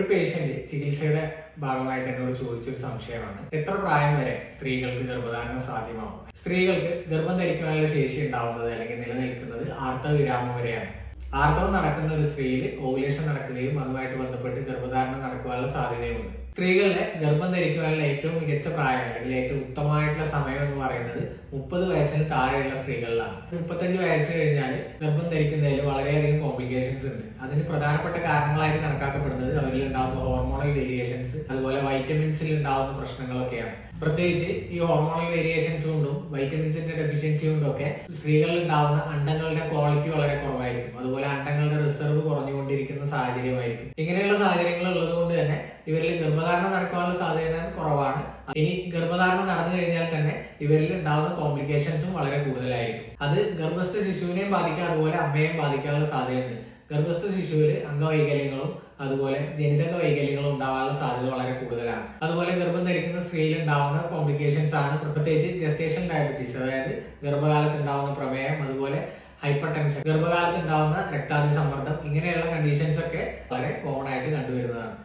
ഒരു പേഷ്യന്റ് ചികിത്സയുടെ ഭാഗമായിട്ട് എന്നോട് ചോദിച്ചൊരു സംശയമാണ്. എത്ര പ്രായം വരെ സ്ത്രീകൾക്ക് ഗർഭധാരണം സാധ്യമാവും? സ്ത്രീകൾക്ക് ഗർഭം ധരിക്കാനുള്ള ശേഷി ഉണ്ടാവുന്നത് അല്ലെങ്കിൽ നിലനിൽക്കുന്നത് ആർത്തവ വിരാമം വരെയാണ്. ആർത്തവം നടക്കുന്ന ഒരു സ്ത്രീയിൽ ഓവുലേഷൻ നടക്കുകയും അതുമായിട്ട് ബന്ധപ്പെട്ട് ഗർഭധാരണം നടക്കുവാനുള്ള സാധ്യതയുമുണ്ട്. സ്ത്രീകളിലെ ഗർഭം ധരിക്കുവാനുള്ള ഏറ്റവും മികച്ച പ്രായം അല്ലെങ്കിൽ ഏറ്റവും ഉത്തമമായിട്ടുള്ള സമയം എന്ന് പറയുന്നത് മുപ്പത് വയസ്സിന് താഴെയുള്ള സ്ത്രീകളിലാണ്. മുപ്പത്തഞ്ച് വയസ്സ് കഴിഞ്ഞാൽ ഗർഭം ധരിക്കുന്നതിൽ വളരെയധികം കോംപ്ലിക്കേഷൻസ് ഉണ്ട്. അതിന് പ്രധാനപ്പെട്ട കാരണങ്ങളായിട്ട് കണക്കാക്കപ്പെടുന്നത് അവരിൽ ഉണ്ടാകുന്ന ഹോർമോണൽ വേരിയേഷൻസ് അതുപോലെ വൈറ്റമിൻസിൽ ഉണ്ടാകുന്ന പ്രശ്നങ്ങളൊക്കെയാണ്. പ്രത്യേകിച്ച് ഈ ഹോർമോണൽ വേരിയേഷൻസ് കൊണ്ടും വൈറ്റമിൻസിന്റെ ഡെഫിഷ്യൻസി കൊണ്ടും ഒക്കെ സ്ത്രീകളിൽ ഉണ്ടാകുന്ന അണ്ടങ്ങളുടെ ക്വാളിറ്റി വളരെ കുറവായിരിക്കും അതുപോലെ അണ്ടങ്ങളുടെ റിസർവ് കുറഞ്ഞുകൊണ്ടിരിക്കുന്ന സാഹചര്യമായിരിക്കും. ഇങ്ങനെയുള്ള സാഹചര്യങ്ങൾ ഉള്ളത് കൊണ്ട് തന്നെ ഇവരിൽ ഗർഭധാരണം നടക്കാനുള്ള സാധ്യത കുറവാണ്. ഇനി ഗർഭധാരണം നടന്നു കഴിഞ്ഞാൽ തന്നെ ഇവരിൽ ഉണ്ടാകുന്ന കോംപ്ലിക്കേഷൻസും വളരെ കൂടുതലായിരിക്കും. അത് ഗർഭസ്ഥ ശിശുവിനെയും ബാധിക്കുക അതുപോലെ അമ്മയെയും ബാധിക്കാനുള്ള സാധ്യതയുണ്ട്. ഗർഭസ്ഥ ശിശുവിൽ അംഗവൈകല്യങ്ങളും അതുപോലെ ജനിതക വൈകല്യങ്ങളും ഉണ്ടാകാനുള്ള സാധ്യത വളരെ കൂടുതലാണ്. അതുപോലെ ഗർഭം ധരിക്കുന്ന സ്ത്രീയിൽ ഉണ്ടാകുന്ന കോംപ്ലിക്കേഷൻസ് ആണ്. പ്രത്യേകിച്ച് ഗസ്റ്റേഷൻ ഡയബറ്റീസ് അതായത് ഗർഭകാലത്ത് ഉണ്ടാകുന്ന പ്രമേയം അതുപോലെ ഹൈപ്പർ ടെൻഷൻ ഗർഭകാലത്ത് ഉണ്ടാവുന്ന രക്താതി സമ്മർദ്ദം ഇങ്ങനെയുള്ള കണ്ടീഷൻസ് ഒക്കെ വളരെ കോമൺ ആയിട്ട് കണ്ടുവരുന്നതാണ്.